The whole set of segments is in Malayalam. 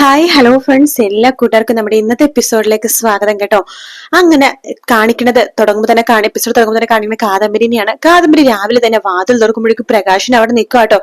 ഹായ് ഹലോ ഫ്രണ്ട്സ് എല്ലാ കൂട്ടുകാർക്കും നമ്മുടെ ഇന്നത്തെ എപ്പിസോഡിലേക്ക് സ്വാഗതം കേട്ടോ. അങ്ങനെ കാണിക്കുന്നത് തുടങ്ങുമ്പോൾ തന്നെ കാണി എപ്പിസോഡ് തുടങ്ങുമ്പോൾ തന്നെ കാണിക്കുന്ന കാദംബരിനെയാണ് കാദംബരി രാവിലെ തന്നെ വാതിൽ തുറക്കുമ്പോഴേക്കും പ്രകാശൻ അവിടെ നിൽക്കുക കേട്ടോ.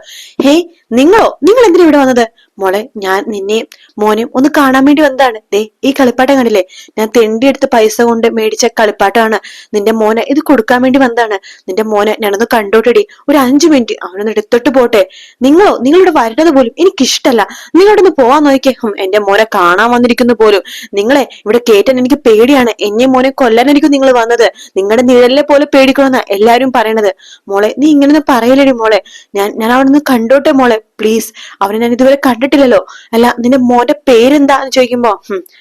ഹേയ് നിങ്ങളോ? നിങ്ങൾ എന്തിനാ ഇവിടെ വന്നത്? മോളെ ഞാൻ നിന്നെയും മോനെയും ഒന്ന് കാണാൻ വേണ്ടി വന്നതാണ്. ദേ ഈ കളിപ്പാട്ടം കണ്ടില്ലേ? ഞാൻ തെണ്ടിയെടുത്ത് പൈസ കൊണ്ട് മേടിച്ച കളിപ്പാട്ടമാണ്. നിന്റെ മോനെ ഇത് കൊടുക്കാൻ വേണ്ടി വന്നതാണ്. നിന്റെ മോനെ ഞാനൊന്ന് കണ്ടോട്ടെടി. ഒരു അഞ്ചു മിനിറ്റ്. അവനൊന്ന് എടുത്തിട്ട് പോട്ടെ. നിങ്ങളോ നിങ്ങളുടെ വരണത് പോലും എനിക്കിഷ്ടല്ല. നിങ്ങളോട് ഒന്ന് പോവാൻ നോക്കിയേ എന്റെ മോനെ കാണാൻ വന്നിരിക്കുന്നു പോലും. നിങ്ങളെ ഇവിടെ കേറ്റാൻ എനിക്ക് പേടിയാണ്. എന്നെ മോനെ കൊല്ലാനായിരിക്കും നിങ്ങൾ വന്നത്. നിങ്ങളുടെ നിഴലിനെ പോലെ പേടിക്കണമെന്നാ എല്ലാരും പറയണത്. മോളെ നീ ഇങ്ങനെ പറയലടി മോളെ. ഞാൻ ഞാൻ അവിടെ നിന്ന് കണ്ടോട്ടെ മോളെ. പ്ലീസ്. അവനെ ഞാൻ ഇതുവരെ കണ്ടിട്ടില്ലല്ലോ. അല്ല നിന്റെ മോന്റെ പേരെന്താന്ന് ചോദിക്കുമ്പോ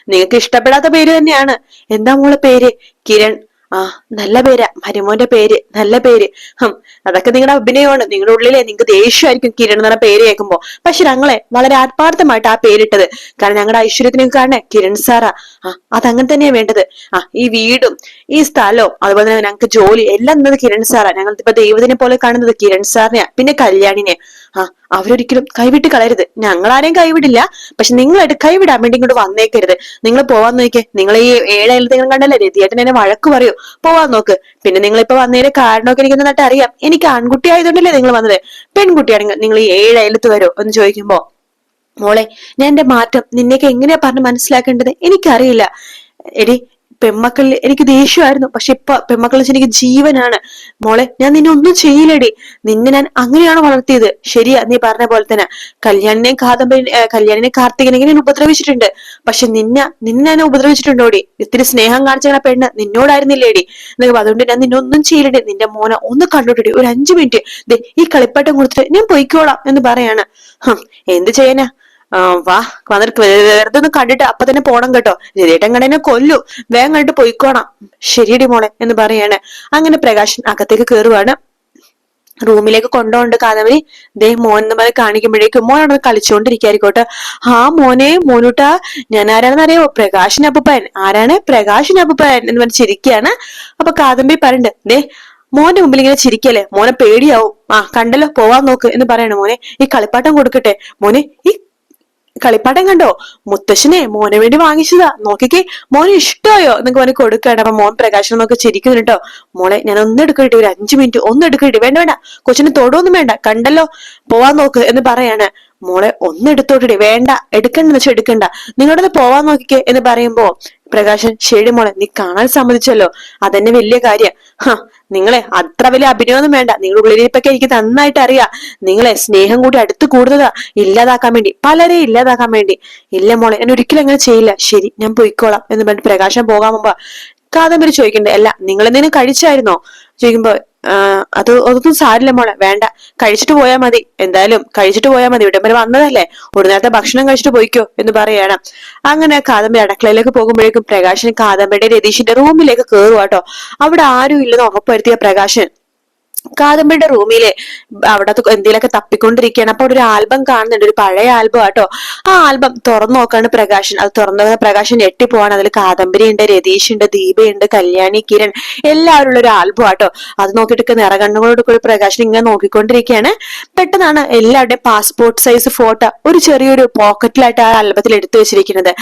നിങ്ങൾക്ക് ഇഷ്ടപ്പെടാത്ത പേര് തന്നെയാണ്. എന്താ മോളെ പേര്? കിരൺ. ആ നല്ല പേരാ. മരുമോന്റെ പേര്. നല്ല പേര്. ഹം അതൊക്കെ നിങ്ങളുടെ അഭിനയമാണ്. നിങ്ങളുടെ ഉള്ളിലെ നിങ്ങൾക്ക് ദേഷ്യമായിരിക്കും കിരൺ എന്ന് പറഞ്ഞ പേര് കേൾക്കുമ്പോ. പക്ഷെ ഞങ്ങളെ വളരെ ആത്മാർത്ഥമായിട്ട് ആ പേരിട്ടത്. കാരണം ഞങ്ങളുടെ ഐശ്വര്യത്തിന് കാണേ കിരൺ സാറാ. ആ അതങ്ങനെ തന്നെയാ വേണ്ടത്. ആ ഈ വീടും ഈ സ്ഥലവും അതുപോലെ തന്നെ ഞങ്ങൾക്ക് ജോലി എല്ലാം എന്നത് കിരൺ സാറാ. ഞങ്ങൾ ഇപ്പൊ ദൈവത്തിനെ പോലെ കാണുന്നത് കിരൺ സാറിനെയാ. പിന്നെ കല്യാണിനെ. ആ അവരൊരിക്കലും കൈവിട്ട് കളയരുത്. ഞങ്ങൾ ആരെയും കൈവിടില്ല. പക്ഷെ നിങ്ങളായിട്ട് കൈവിടാൻ വേണ്ടി ഇങ്ങോട്ട് വന്നേക്കരുത്. നിങ്ങൾ പോവാൻ നോക്കിയേ. നിങ്ങൾ ഈ ഏഴായാലത്തെങ്കിലും കണ്ടല്ലേ? രതിയേട്ടൻ എന്നെ വഴക്ക് പറയൂ. പോവാൻ നോക്ക്. പിന്നെ നിങ്ങൾ ഇപ്പൊ വന്നതിന്റെ കാരണമൊക്കെ എനിക്ക് നന്നായിട്ട് അറിയാം എനിക്ക് ആൺകുട്ടി ആയതുകൊണ്ടല്ലേ നിങ്ങൾ വന്നത്? പെൺകുട്ടിയാണെങ്കിൽ നിങ്ങൾ ഈ ഏഴായാലത്ത് വരോ എന്ന് ചോദിക്കുമ്പോ മോളെ ഞാൻ എന്റെ മാറ്റം നിന്നെയൊക്കെ എങ്ങനെയാ പറഞ്ഞ് മനസ്സിലാക്കേണ്ടത്? എനിക്കറിയില്ല. എടി പെമ്മക്കളിൽ എനിക്ക് ദേഷ്യമായിരുന്നു. പക്ഷെ ഇപ്പൊ പെമ്മക്കളിൽ വെച്ച് എനിക്ക് ജീവനാണ്. മോളെ ഞാൻ നിന്നെ ഒന്നും ചെയ്യില്ലടി. നിന്നെ ഞാൻ അങ്ങനെയാണ് വളർത്തിയത്. ശരിയാ നീ പറഞ്ഞ പോലെ തന്നെ. കല്യാണിനെ കാദംബരി കല്യാണിനെ കാർത്തികനെ ഞാൻ ഉപദ്രവിച്ചിട്ടുണ്ട്. പക്ഷെ നിന്നെ നിന്നെ ഞാൻ ഉപദ്രവിച്ചിട്ടുണ്ടോടി? ഇത്തിരി സ്നേഹം കാണിച്ച പെണ്ണ് നിന്നോടായിരുന്നില്ലേടി? എന്നൊക്കെ അതുകൊണ്ട് ഞാൻ നിന്നെ ഒന്നും ചെയ്യില്ലടി. നിന്റെ മോനെ ഒന്ന് കണ്ടുട്ടി ഒരു അഞ്ചു മിനിറ്റ്. ഈ കളിപ്പാട്ടം കൊടുത്തിട്ട് ഞാൻ പൊയ്ക്കോളാം എന്ന് പറയാണ്. എന്ത് ചെയ്യാനാ? വാ വന്നിട്ട് വെറുതെ ഒന്ന് കണ്ടിട്ട് അപ്പൊ തന്നെ പോണം കേട്ടോ. രതിയേട്ടൻ കണ്ടതിനെ കൊല്ലു. വേഗം കണ്ടിട്ട് പോയിക്കോണം. ശരിയടി മോളെ എന്ന് പറയാണ്. അങ്ങനെ പ്രകാശൻ അകത്തേക്ക് കയറുവാണ് റൂമിലേക്ക് കൊണ്ടുപോണ്ട് കാദംബരി ദേ മോൻ എന്ന് പറഞ്ഞ് കാണിക്കുമ്പോഴേക്കും മോൻ അവിടെ കളിച്ചുകൊണ്ടിരിക്കായിരിക്കോട്ടെ ആ മോനെ മോനൂട്ടാ ഞാൻ ആരാണെന്ന് അറിയോ? പ്രകാശൻ അപ്പുപ്പയൻ ആരാണ്? പ്രകാശൻ അപ്പുപ്പയൻ എന്ന് പറഞ്ഞ് ചിരിക്കുകയാണ് അപ്പൊ കാദംബരി പറയണ്ട് ദേ മോന്റെ മുമ്പിൽ ഇങ്ങനെ ചിരിക്കല്ലേ? മോനെ പേടിയാവും. ആ കണ്ടല്ലോ പോവാൻ നോക്ക് എന്ന് പറയണ മോനെ. ഈ കളിപ്പാട്ടം കൊടുക്കട്ടെ. മോനെ ഈ കളിപ്പാട്ടം കണ്ടോ? മുത്തശ്ശനെ മോനെ വേണ്ടി വാങ്ങിച്ചതാ. നോക്കിക്കേ മോനെ ഇഷ്ടമായോ? എന്നൊക്കെ മോനെ കൊടുക്കണം അപ്പൊ മോൻ പ്രകാശനം നോക്കി ചിരിക്കുന്നു കേട്ടോ. മോളെ ഞാൻ ഒന്ന് എടുക്കട്ടെ ഒരു അഞ്ചു മിനിറ്റ് ഒന്ന് എടുക്കട്ടെ. വേണ്ട വേണ്ട. കൊച്ചിന് തൊടൊന്നും വേണ്ട. കണ്ടല്ലോ? പോവാൻ നോക്ക് എന്ന് പറയാണ്. മോളെ ഒന്ന് എടുത്തോട്ടെ വേണ്ട എടുക്കണ്ടെന്ന് വെച്ചാൽ എടുക്കണ്ട. നിങ്ങളുടെ പോവാൻ നോക്കിക്കേ എന്ന് പറയുമ്പോ പ്രകാശൻ ശരി മോളെ നീ കാണാൻ സമ്മതിച്ചല്ലോ. അതന്നെ വലിയ കാര്യം. ഹ നിങ്ങളെ അത്ര വലിയ അഭിനയൊന്നും വേണ്ട. നിങ്ങളുടെ ഉള്ളിലിരിപ്പൊക്കെ എനിക്ക് നന്നായിട്ട് അറിയാം. നിങ്ങളെ സ്നേഹം കൂടി അടുത്ത് കൂടുന്നതാ. ഇല്ലാതാക്കാൻ വേണ്ടി. പലരെയും ഇല്ലാതാക്കാൻ വേണ്ടി. ഇല്ല മോളെ ഞാൻ ഒരിക്കലും അങ്ങനെ ചെയ്യില്ല. ശരി ഞാൻ പോയിക്കോളാം എന്ന് പറഞ്ഞിട്ട് പ്രകാശം പോകാൻ മുമ്പ് കാദംബരി ചോദിക്കണ്ടേ അല്ല നിങ്ങൾ എന്തെങ്കിലും കഴിച്ചായിരുന്നോ? ചോദിക്കുമ്പോ അത് അതൊന്നും സാരില്ല മോളെ വേണ്ട. കഴിച്ചിട്ട് പോയാൽ മതി. എന്തായാലും കഴിച്ചിട്ട് പോയാൽ മതി. ഇവിടെ വന്നതല്ലേ. ഒരു നേരത്തെ ഭക്ഷണം കഴിച്ചിട്ട് പോയിക്കോ എന്ന് പറയണം. അങ്ങനെ കാദംബരി അടക്കളയിലേക്ക് പോകുമ്പോഴേക്കും പ്രകാശൻ കാദംബരിയുടെ രതീഷിന്റെ റൂമിലേക്ക് കയറുവാട്ടോ അവിടെ ആരും ഇല്ലെന്ന് ഉറപ്പുവരുത്തിയ പ്രകാശൻ കാദംബരിയുടെ റൂമിലെ അവിടെ എന്തെങ്കിലുമൊക്കെ തപ്പിക്കൊണ്ടിരിക്കുകയാണ്. അപ്പൊ ഒരു ആൽബം കാണുന്നുണ്ട് ഒരു പഴയ ആൽബം ആട്ടോ. ആ ആൽബം തുറന്നു നോക്കാണ് പ്രകാശൻ. അത് തുറന്നു നോക്കുന്ന പ്രകാശൻ ഞെട്ടിപ്പോവാണ്. അതിൽ കാദംബരി ഉണ്ട് രതീഷ് ഉണ്ട് ദീപയുണ്ട് കല്യാണി കിരൺ എല്ലാവരും ഉള്ള ഒരു ആൽബം ആട്ടോ. അത് നോക്കിയിട്ട് നിറകണ്ണുകളോട് കൂടി പ്രകാശൻ ഇങ്ങനെ നോക്കിക്കൊണ്ടിരിക്കുകയാണ്. പെട്ടെന്നാണ് എല്ലാവരുടെയും പാസ്പോർട്ട് സൈസ് ഫോട്ടോ ഒരു ചെറിയൊരു പോക്കറ്റിലായിട്ട് ആ ആൽബത്തിൽ എടുത്തു വെച്ചിരിക്കുന്നത്.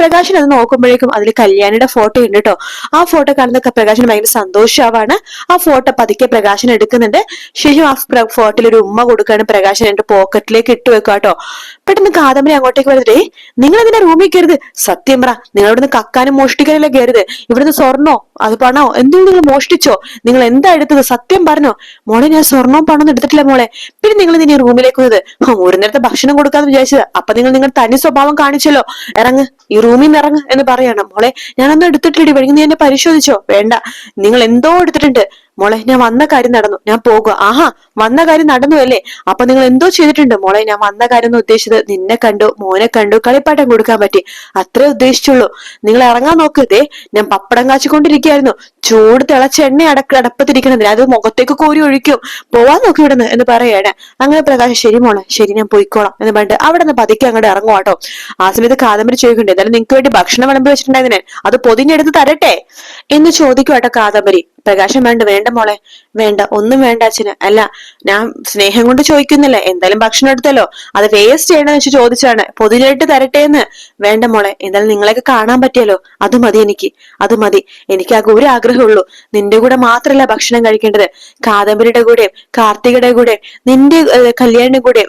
പ്രകാശൻ അത് നോക്കുമ്പോഴേക്കും അതിൽ കല്യാണിയുടെ ഫോട്ടോ ഉണ്ട് കേട്ടോ ആ ഫോട്ടോ കാണുന്ന പ്രകാശന് ഭയങ്കര സന്തോഷമാവാണ് ആ ഫോട്ടോ പതുക്കെ പ്രകാശൻ എടുക്കുന്നുണ്ട് ശേഷം ആ ഫോട്ടോയിൽ ഒരു ഉമ്മ കൊടുക്കാണ് പ്രകാശൻ എന്റെ പോക്കറ്റിലേക്ക് ഇട്ട് വെക്കാട്ടോ കേട്ടോ പെട്ടെന്ന് കാദംബരി അങ്ങോട്ടേക്ക് വരുന്നേ നിങ്ങൾ അതിന്റെ റൂമിൽ കയറുത് സത്യം പറ നിങ്ങൾ ഇവിടുന്ന് കക്കാനും മോഷ്ടിക്കാനല്ലേ കയറുത് ഇവിടുന്ന് സ്വർണോ അത് പണോ? എന്തെങ്കിലും നിങ്ങൾ മോഷ്ടിച്ചോ? നിങ്ങൾ എന്താ എടുത്തത്? സത്യം പറഞ്ഞോ. മോളെ ഞാൻ സ്വർണവും പണവും എടുത്തിട്ടില്ല മോളെ. പിന്നെ നിങ്ങൾ നിന്നെ റൂമിലേക്ക് വന്നത്? ഒരു നേരത്തെ ഭക്ഷണം കൊടുക്കാന്ന് വിചാരിച്ചത്. അപ്പൊ നിങ്ങൾ നിങ്ങളുടെ തനി സ്വഭാവം കാണിച്ചല്ലോ. ഇറങ്ങ് ഈ റൂമിൽ നിന്ന് ഇറങ്ങ് എന്ന് പറയണം. മോളെ ഞാനൊന്നും എടുത്തിട്ടില്ല വേണമെങ്കിൽ എന്നെ പരിശോധിച്ചോ? വേണ്ട. നിങ്ങൾ എന്തോ എടുത്തിട്ടുണ്ട്. മോളെ ഞാൻ വന്ന കാര്യം നടന്നു. ഞാൻ പോകുക ആഹാ വന്ന കാര്യം നടന്നു അല്ലേ അപ്പൊ നിങ്ങൾ എന്തോ ചെയ്തിട്ടുണ്ട്? മോളെ ഞാൻ വന്ന കാര്യം എന്ന് ഉദ്ദേശിച്ചത് നിന്നെ കണ്ടു മോനെ കണ്ടു കളിപ്പാട്ടം കൊടുക്കാൻ പറ്റി. അത്രേ ഉദ്ദേശിച്ചുള്ളൂ. നിങ്ങൾ ഇറങ്ങാൻ നോക്കരുതേ ഞാൻ പപ്പടം കാച്ചിക്കൊണ്ടിരിക്കുകയായിരുന്നു. ചൂട് തിളച്ച എണ്ണ അടക്ക അടപ്പത്തിരിക്കണതിന് അത് മുഖത്തേക്ക് കോരി ഒഴിക്കും. പോവാൻ നോക്കി ഇവിടുന്ന് എന്ന് പറയാണ്. അങ്ങനെ പ്രകാശം ശരി മോളെ ശരി ഞാൻ പോയിക്കോളാം എന്ന് പറഞ്ഞിട്ട് അവിടെ നിന്ന് പതുക്കെ അങ്ങോട്ട് ഇറങ്ങും കേട്ടോ ആ സമയത്ത് കാദംബരി ചോദിക്കണ്ടേ എന്തായാലും നിങ്ങൾക്ക് വേണ്ടി ഭക്ഷണം വിളമ്പി വെച്ചിട്ടുണ്ടായിരുന്നേ? അത് പൊതിഞ്ഞെടുത്ത് തരട്ടെ? എന്ന് ചോദിക്കും കേട്ടോ കാദംബരി. പ്രകാശം വേണ്ട വേണ്ട മോളെ വേണ്ട ഒന്നും വേണ്ട അച്ഛന്. അല്ല ഞാൻ സ്നേഹം കൊണ്ട് ചോദിക്കുന്നില്ല. എന്തായാലും ഭക്ഷണം എടുത്തല്ലോ അത് വേസ്റ്റ് ചെയ്യണമെന്ന് വെച്ച് ചോദിച്ചാണ് പൊതുവായിട്ട് തരട്ടെ എന്ന് വേണ്ട മോളെ എന്തായാലും നിങ്ങളെയൊക്കെ കാണാൻ പറ്റിയല്ലോ. അത് മതി എനിക്ക് അത് മതി. എനിക്ക് ആ ഒരു ആഗ്രഹമുള്ളൂ. നിന്റെ കൂടെ മാത്രമല്ല ഭക്ഷണം കഴിക്കേണ്ടത്. കാദംബരിയുടെ കൂടെയും കാർത്തികയുടെ കൂടെ നിന്റെ കല്യാണിന്റെ കൂടെ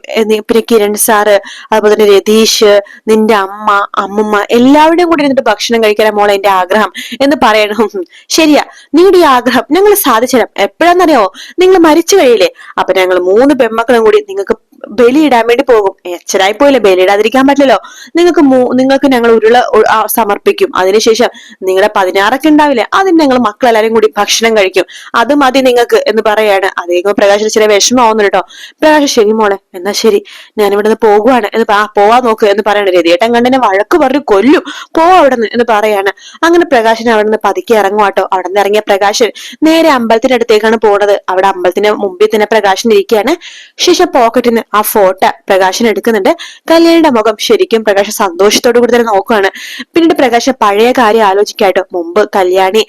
പിന്നെ കിരൺ സാറ് അതുപോലെ തന്നെ രതീഷ് നിന്റെ അമ്മ അമ്മമ്മ എല്ലാവരുടെയും കൂടെ ഇരുന്നിട്ട് ഭക്ഷണം കഴിക്കാൻ മോളെ എന്റെ ആഗ്രഹം എന്ന് പറയണം. ശരിയാ. നിങ്ങളുടെ ഈ ആഗ്രഹം. ഞങ്ങൾ സാധിച്ചു തരാം എപ്പോഴാന്നറിയോ നിങ്ങൾ മരിച്ചു കഴിയില്ലേ അപ്പൊ ഞങ്ങൾ മൂന്ന് പെൺമക്കളും കൂടി നിങ്ങൾക്ക് ബലിയിടാൻ വേണ്ടി പോകും. എച്ചരായി പോയില്ലേ? ബലിയിടാതിരിക്കാൻ പറ്റില്ലല്ലോ. നിങ്ങൾക്ക് നിങ്ങൾക്ക് ഞങ്ങൾ ഉരുള സമർപ്പിക്കും. അതിനുശേഷം നിങ്ങളുടെ പതിനാറൊക്കെ ഉണ്ടാവില്ലേ? അതിന് ഞങ്ങൾ മക്കളെല്ലാരും കൂടി ഭക്ഷണം കഴിക്കും. അത് മതി നിങ്ങൾക്ക് എന്ന് പറയാണ്. അതേക്കും പ്രകാശിന് ചില വിഷമമാവുന്നു കേട്ടോ പ്രകാശ് ശരി മോളെ എന്നാ ശരി. ഞാൻ ഇവിടെ നിന്ന് പോകുവാണ്. എന്ന് ആ പോവാ നോക്ക് എന്ന് പറയണ. രതിയേട്ടൻ കണ്ണിനെ വഴക്ക് പറഞ്ഞു കൊല്ലും. പോവാ അവിടെ നിന്ന് എന്ന് പറയാണ്. അങ്ങനെ പ്രകാശൻ അവിടെ നിന്ന് പതുക്കെ ഇറങ്ങുവാട്ടോ അവിടെ നിന്ന് ഇറങ്ങിയ പ്രകാശൻ നേരെ അമ്പലത്തിന്റെ അടുത്തേക്കാണ് പോണത്. അവിടെ അമ്പലത്തിന്റെ മുമ്പിൽ തന്നെ പ്രകാശൻ ഇരിക്കുകയാണ് ശേഷം പോക്കറ്റിൽ നിന്ന് ആ ഫോട്ടോ പ്രകാശൻ എടുക്കുന്നുണ്ട്. കല്യാണിയുടെ മുഖം ശരിക്കും പ്രകാശ് സന്തോഷത്തോടു കൂടി തന്നെ നോക്കുകയാണ് പിന്നീട് പ്രകാശ് പഴയ കാര്യം ആലോചിക്കായിട്ട് മുമ്പ് കല്യാണി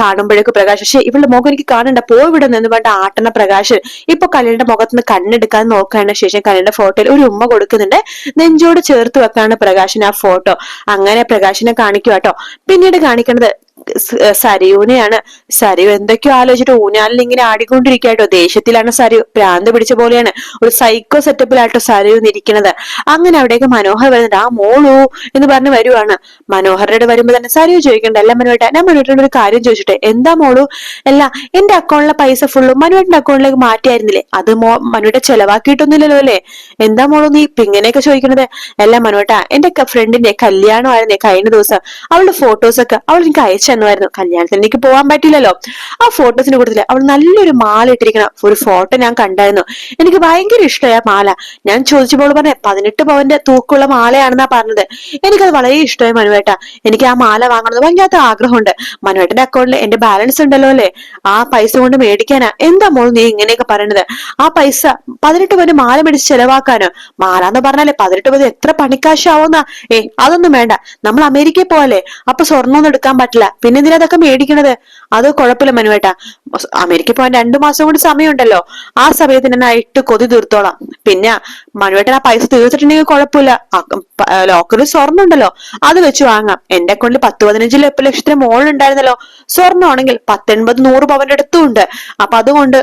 കാണുമ്പോഴേക്ക് പ്രകാശ് പക്ഷെ ഇവളുടെ മുഖം എനിക്ക് കാണണ്ട. പോയി നിന്ന് വേണ്ട ആട്ടണ പ്രകാശൻ ഇപ്പൊ കല്യാണിയുടെ മുഖത്ത് നിന്ന് കണ്ണെടുക്കാൻ നോക്കുകയാണ്. ശേഷം കല്യാണിയുടെ ഫോട്ടോയിൽ ഒരു ഉമ്മ കൊടുക്കുന്നുണ്ട്. നെഞ്ചോട് ചേർത്ത് വെക്കാണ് പ്രകാശൻ ആ ഫോട്ടോ. അങ്ങനെ പ്രകാശിനെ കാണിക്കുക കേട്ടോ പിന്നീട് കാണിക്കുന്നത് സരയുനെയാണ് സരയു എന്തൊക്കെയോ ആലോചിച്ചിട്ട് ഊഞ്ഞാലിൽ ഇങ്ങനെ ആടിക്കൊണ്ടിരിക്കാട്ടോ ദേഷ്യത്തിലാണ് സരയു. ഭ്രാന്ത് പിടിച്ച പോലെയാണ് ഒരു സൈക്കോ സെറ്റപ്പിലായിട്ടോ സരയു ഇരിക്കുന്നത് അങ്ങനെ അവിടേക്ക് മനോഹർ വരുന്നുണ്ട് ആ മോളു എന്ന് പറഞ്ഞ് വരുവാണ്. മനോഹരുടെ വരുമ്പോ തന്നെ സരയു ചോദിക്കണ്ട അല്ല മനുവേട്ട? ഞാൻ മനുവേട്ടനോട് ഒരു കാര്യം ചോദിച്ചിട്ടെ എന്താ മോളു? അല്ല എന്റെ അക്കൗണ്ടിലെ പൈസ ഫുള്ളും മനുവേട്ടന്റെ അക്കൗണ്ടിലേക്ക് മാറ്റിയായിരുന്നില്ലേ? അത് മോ മനുവേട്ട ചെലവാക്കിയിട്ടൊന്നുമില്ലല്ലോ അല്ലേ? എന്താ മോളു നീ ഇപ്പൊ ഇങ്ങനെയൊക്കെ ചോദിക്കണത്? അല്ല മനുവേട്ട എന്റെ ഫ്രണ്ടിന്റെ കല്യാണമായിരുന്നേ കഴിഞ്ഞ ദിവസം. അവളുടെ ഫോട്ടോസൊക്കെ അവൾ എനിക്ക് അയച്ചു തന്നുമായിരുന്നു കല്യാണത്തിന്. എനിക്ക് പോകാൻ പറ്റില്ലല്ലോ. ആ ഫോട്ടോസിന് കൊടുത്തില്ല അവൾ നല്ലൊരു മാല ഇട്ടിരിക്കണം ഒരു ഫോട്ടോ ഞാൻ കണ്ടായിരുന്നു. എനിക്ക് ഭയങ്കര ഇഷ്ടമായ മാല. ഞാൻ ചോദിച്ചപ്പോൾ പറഞ്ഞ പതിനെട്ട് പവന്റെ തൂക്കുള്ള മാലയാണെന്നാ പറഞ്ഞത്. എനിക്കത് വളരെ ഇഷ്ടമായി മനുവേട്ട. എനിക്ക് ആ മാല വാങ്ങണമെന്ന് വല്ലാത്ത ആഗ്രഹമുണ്ട്. മനുവേട്ടന്റെ അക്കൗണ്ടിൽ എന്റെ ബാലൻസ് ഉണ്ടല്ലോ അല്ലേ? ആ പൈസ കൊണ്ട് മേടിക്കാനാ. എന്താ മോൾ നീ ഇങ്ങനെയൊക്കെ പറയണത്? ആ പൈസ പതിനെട്ട് പവന് മാല മേടിച്ച് ചെലവാക്കാനോ. മാല എന്ന് പറഞ്ഞാലേ പതിനെട്ട് പവന് എത്ര പണിക്കാശാവുന്ന. ഏ അതൊന്നും വേണ്ട. നമ്മൾ അമേരിക്കയിൽ പോവല്ലേ? അപ്പൊ സ്വർണമൊന്നും എടുക്കാൻ പറ്റില്ല. പിന്നെ എന്തിനാ അതൊക്കെ മേടിക്കണത്? അത് കുഴപ്പമില്ല മനുവേട്ട. അമേരിക്ക പോകാൻ രണ്ടു മാസം കൊണ്ട് സമയമുണ്ടല്ലോ. ആ സമയത്തിന് തന്നെ ഇട്ട് കൊതി തീർത്തോളാം. പിന്നെ മനുവേട്ടൻ ആ പൈസ തീർത്തിട്ടുണ്ടെങ്കിൽ കുഴപ്പമില്ല. ലോക്കറിൽ സ്വർണം ഉണ്ടല്ലോ അത് വെച്ച് വാങ്ങാം. എന്റെ അക്കൗണ്ടിൽ പത്ത് പതിനഞ്ച് ലക്ഷത്തിന് മോളുണ്ടായിരുന്നല്ലോ സ്വർണമാണെങ്കിൽ പത്തൊൻപത് നൂറ് പവന്റെ അടുത്തും ഉണ്ട്. അപ്പൊ അതുകൊണ്ട്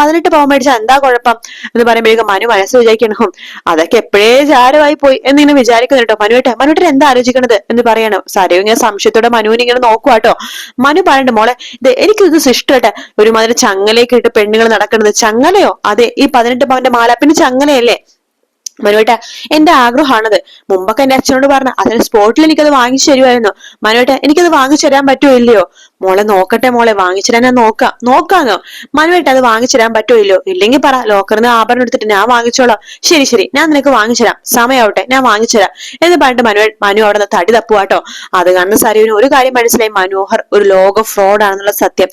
പതിനെട്ട് പവൻ മേടിച്ചാൽ എന്താ കുഴപ്പം? എന്ന് പറയുമ്പോഴേക്കും മനു മനസ്സ് വിചാരിക്കണം അതൊക്കെ എപ്പോഴേ ചാരമായി പോയി എന്നിങ്ങനെ വിചാരിക്കുന്നു കേട്ടോ. മനുവേട്ട മനുവേട്ടൻ എന്താ ആലോചിക്കണത് എന്ന് പറയണം. സരയും ഇങ്ങനെ സംശയത്തോടെ മനുവിനെ ഇങ്ങനെ നോക്കുവാട്ടോ മനു പറയണ്ട മോളെ ഇത് എനിക്കിത് ഇഷ്ടട്ടെ ഒരുമാതിരി ചങ്ങലയൊക്കെ ഇട്ട് പെണ്ണുങ്ങൾ നടക്കുന്നത്. ചങ്ങലയോ? അതെ ഈ പതിനെട്ട് പവന്റെ മാല. പിന്നെ ചങ്ങലയല്ലേ? മനുവേട്ട എന്റെ ആഗ്രഹമാണത്. മുമ്പൊക്കെ എന്റെ അച്ഛനോട് പറഞ്ഞ അതിന് സ്പോട്ടിൽ എനിക്കത് വാങ്ങിച്ചു തരുമായിരുന്നു മനുവേട്ട എനിക്കത് വാങ്ങിച്ചു തരാൻ പറ്റുമോ ഇല്ലയോ? മോളെ നോക്കട്ടെ മോളെ വാങ്ങിച്ചു തരാൻ ഞാൻ നോക്കാം. നോക്കാന്നോ? മനുവേട്ട അത് വാങ്ങിച്ചു തരാൻ പറ്റുമോ ഇല്ലയോ? ഇല്ലെങ്കിൽ പറ ലോക്കറിന് ആഭരണം എടുത്തിട്ട് ഞാൻ വാങ്ങിച്ചോളാം. ശരി ശരി ഞാൻ നിനക്ക് വാങ്ങിച്ചു തരാം. സമയാവട്ടെ ഞാൻ വാങ്ങിച്ചു തരാം. എന്ന് പറഞ്ഞിട്ട് മനു മനു അവിടെ നിന്ന് തടി തപ്പുവാട്ടോ അത് കാണുന്ന സരീവിന് ഒരു കാര്യം മനസ്സിലായി. മനോഹർ ഒരു ലോക ഫ്രോഡ് ആണെന്നുള്ള സത്യം.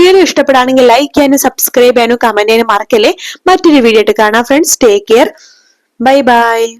വീഡിയോ ഇഷ്ടപ്പെടുകയാണെങ്കിൽ ലൈക്ക് ചെയ്യാനും സബ്സ്ക്രൈബ് ചെയ്യാനും കമന്റ് ചെയ്യാനും മറക്കല്ലേ? മറ്റൊരു വീഡിയോ ആയിട്ട് കാണാം ഫ്രണ്ട്സ് ടേക്ക് കെയർ Bye-bye!